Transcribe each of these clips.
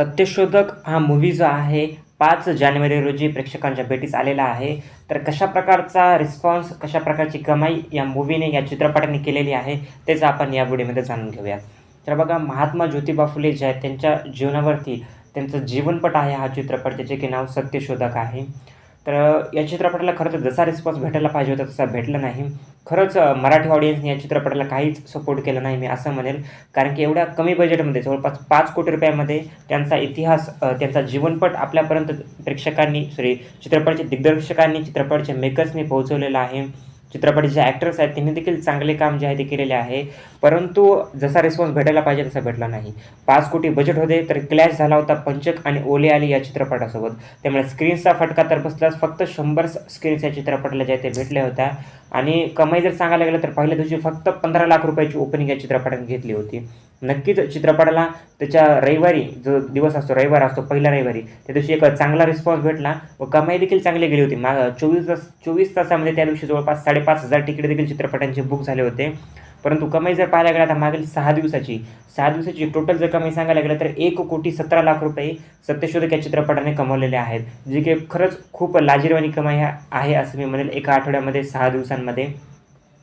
सत्यशोधक हा मूवी जो आहे पाच जानेवारी रोजी प्रेक्षकांच्या भेटीस आलेला आहे. तर कशा प्रकारचा रिस्पॉन्स कशा प्रकारची कमाई या मूवीने या चित्रपटाने केलेली आहे तेच आपण या व्हिडिओमध्ये जाणून घेऊया. तर बघा महात्मा ज्योतिबा फुले जे आहेत त्यांच्या जीवनावरती त्यांचं जीवनपट आहे हा चित्रपट ज्याचे की नाव सत्यशोधक आहे. तर या चित्रपटाला खरं तर जसा रिस्पॉन्स भेटायला पाहिजे होता तसा भेटला नाही. खरंच मराठी ऑडियन्सने या चित्रपटाला काहीच सपोर्ट केलं नाही मी असं म्हणेल. कारण की एवढ्या कमी बजेटमध्ये जवळपास पाच कोटी रुपयामध्ये त्यांचा इतिहास त्यांचा जीवनपट आपल्यापर्यंत प्रेक्षकांनी सॉरी चित्रपटाच्या दिग्दर्शकांनी चित्रपटाच्या मेकर्सनी पोहोचवलेला आहे. चित्रपटाचे जे ॲक्टर्स आहेत त्यांनी देखील चांगले काम जे आहे ते केलेले आहे. परंतु जसा रिस्पॉन्स भेटायला पाहिजे तसा भेटला नाही. पाच कोटी बजेट होते तर क्लॅश झाला होता पंचक आणि ओले आली या चित्रपटासोबत. त्यामुळे स्क्रीनचा फटका तर बसलाच फक्त शंभर स्क्रीन्स या चित्रपटाला ज्या ते भेटल्या होत्या. आणि कमाई जर सांगायला गेलं तर पहिल्या दिवशी फक्त पंधरा लाख रुपयाची ओपनिंग या चित्रपटाने घेतली होती. नक्कीच चित्रपटाला त्याच्या रविवारी जो दिवस असतो रविवार असतो पहिला रविवारी त्या दिवशी एक चांगला रिस्पॉन्स भेटला व कमाई देखील चांगली गेली होती. मा चोवीस तास चोवीस तासामध्ये त्या दिवशी जवळपास साडेपाच हजार तिकीट देखील चित्रपटांचे बुक झाले होते. परंतु कमाई जर पाहायला गेला तर मागील सहा दिवसाची सहा दिवसाची टोटल जर कमाई सांगायला गेलं तर एक कोटी सतरा लाख रुपये सत्यशोधक या चित्रपटाने कमवलेले आहेत. जे की खरंच खूप लाजीरवाणी कमाई आहे असं मी म्हणेल. एका आठवड्यामध्ये सहा दिवसांमध्ये.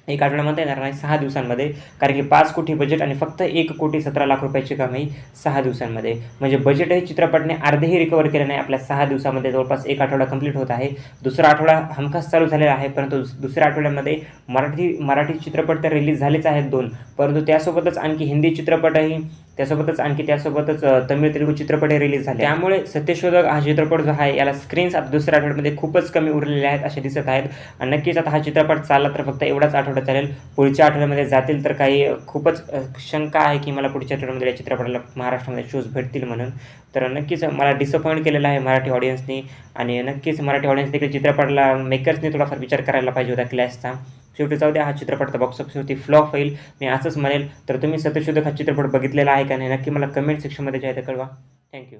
एक आठवड्यामध्ये येणार नाही सहा दिवसांमध्ये. कारण की पाच कोटी बजेट आणि फक्त एक कोटी सतरा लाख रुपयाची कमाई सहा दिवसांमध्ये. म्हणजे बजेटही चित्रपटने अर्धेही रिकवर केलं नाही. आपल्या सहा दिवसामध्ये जवळपास एक आठवडा कंप्लीट होत आहे. दुसरा आठवडा हमखास चालू झालेला आहे परंतु दुसऱ्या आठवड्यामध्ये मराठी मराठी चित्रपट तर रिलीज झालेच आहेत दोन. परंतु त्यासोबतच आणखी हिंदी चित्रपटही त्यासोबतच आणखी त्यासोबतच तमिळ तेलुगू चित्रपटही रिलीज झाले त्यामुळे सत्यशोधक हा चित्रपट जो आहे याला स्क्रीन्स आता दुसऱ्या आठवड्यामध्ये खूपच कमी उरलेले आहेत असे दिसत आहेत. आणि नक्कीच आता हा चित्रपट चालला तर फक्त एवढाच आठवडा चालेल. पुढच्या आठवड्यामध्ये जातील तर काही खूपच शंका आहे की मला पुढच्या आठवड्यामध्ये या चित्रपटाला महाराष्ट्रामध्ये शोज भेटतील म्हणून. तर नक्कीच मला डिसअपॉईंट केलेलं आहे मराठी ऑडियन्सनी आणि नक्कीच मराठी ऑडियन्स देखील चित्रपटाला मेकर्सनी थोडाफार विचार करायला पाहिजे होता क्लॅसचा शेवटी जाऊ द्या हा चित्रपटचा बॉक्स ऑफिसवरती फ्लॉप होईल. मी असंच म्हणेल तर तुम्ही सत्यशोधक हा चित्रपट बघितलेला आहे का नाही नक्की मला कमेंट सेक्शनमध्ये जे आहे ते कळवा थँक्यू